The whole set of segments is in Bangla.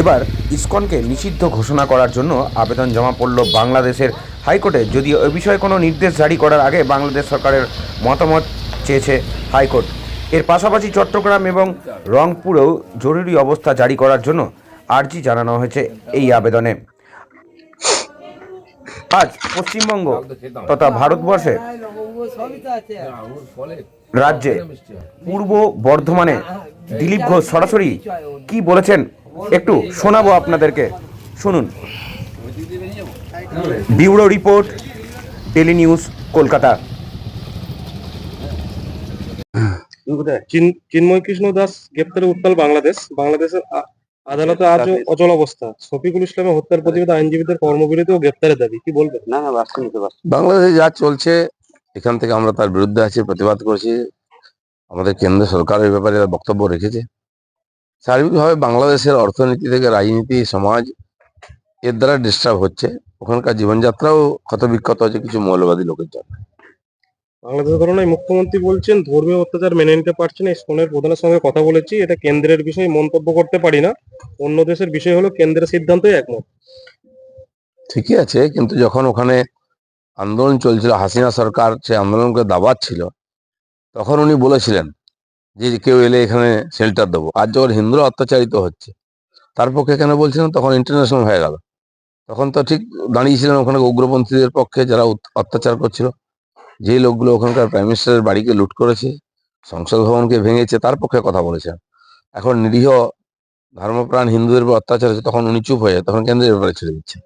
এবার ইসকনকে নিষিদ্ধ ঘোষণা করার জন্য আবেদন জমা পড়ল বাংলাদেশের হাইকোর্টে। যদিও এ বিষয়ে কোনো নির্দেশ জারি করার আগে বাংলাদেশ সরকারের মতামত চেয়েছে হাইকোর্ট। এর পাশাপাশি চট্টগ্রাম এবং রংপুরেও জরুরি অবস্থা জারি করার জন্য আর্জি জানানো হয়েছে এই আবেদনে। আজ পশ্চিমবঙ্গ তথা ভারতবর্ষে রাজ্যে পূর্ব বর্ধমানে দিলীপ ঘোষ সরাসরি কি বলেছেন? একটু শোনাবো আপনাদেরকে। শুনুন। Bureau report daily news Kolkata Chinmoy Krishna Das গ্রেপ্তারে উত্তাল বাংলাদেশ। বাংলাদেশের আদালতে আজ অচল অবস্থা। শফিকুল ইসলামের হত্যার প্রতিবাদে আইনজীবীদের কর্মবিরতি ও গ্রেপ্তারের দাবি। কি বলবেন? না না বাংলাদেশে যা চলছে এখান থেকে আমরা তার বিরুদ্ধে আছি প্রতিবাদ করছি। আমাদের কেন্দ্র সরকার এই ব্যাপারে বক্তব্য রেখেছে। সার্বিকভাবে বাংলাদেশের অর্থনীতি থেকে রাজনীতি সমাজ এর দ্বারা ডিস্টার্ব হচ্ছে। ওখানকার জীবনযাত্রাও ক্ষতবিক্ষত হচ্ছে কিছু মৌলবাদী লোকের জন্য। বাংলাদেশের ঘটনায় মুখ্যমন্ত্রী বলছেন ধর্মীয় অত্যাচার মেনে নিতে পারছেন ইসকনের প্রধানের সঙ্গে কথা বলেছি এটা কেন্দ্রের বিষয় মন্তব্য করতে পারি না। অন্য দেশের বিষয় হলো কেন্দ্রের সিদ্ধান্তই একমত। ঠিকই আছে কিন্তু যখন ওখানে আন্দোলন চলছিল হাসিনা সরকার সে আন্দোলনকে দাবাচ্ছিল তখন উনি বলেছিলেন যে কেউ এলে এখানে শেল্টার দেবো। আর যখন হিন্দুরা অত্যাচারিত হচ্ছে, তার পক্ষে কেন বলছিলাম? তখন ইন্টারন্যাশনাল হয়ে গেল। তখন তো ঠিক দাঁড়িয়েছিলেন ওখানে উগ্রপন্থীদের পক্ষে যারা অত্যাচার করছিল। যেই লোকগুলো ওখানকার প্রাইম মিনিস্টারের বাড়িকে লুট করেছে, সংসদ ভবনকে ভেঙেছে, তার পক্ষে কথা বলেছেন এখন নিরীহ ধর্মপ্রাণ হিন্দুদের উপর অত্যাচার হচ্ছে, তখন উনি চুপ হয়ে যায়, তখন কেন্দ্রের ব্যাপারে ছেড়ে দিচ্ছে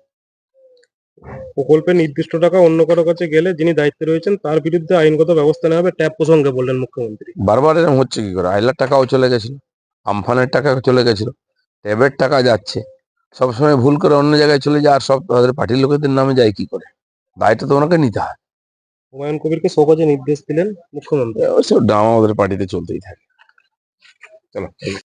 প্রকল্পের নির্দিষ্ট টাকা অন্য কারও কাছে গেলে যিনি দায়িত্বে রয়েছেন তার বিরুদ্ধে আইনগত ব্যবস্থা নেওয়া হবে ট্যাব প্রসঙ্গে বললেন মুখ্যমন্ত্রী। বারবার এরকম হচ্ছে কি করে? আইলার টাকাও চলে গেছিল আমফানের টাকা চলে গেছিল ট্যাবের টাকা যাচ্ছে। সবসময় ভুল করে অন্য জায়গায় চলে যায় আর সব তাদের পার্টির লোকেদের নামে যায় কি করে? দায়টা তো ওনাকে নিতে হয়। হুমায়ুন কবিরকে সকাজে নির্দেশ দিলেন মুখ্যমন্ত্রী। ওদের পার্টিতে চলতেই থাকে। চলো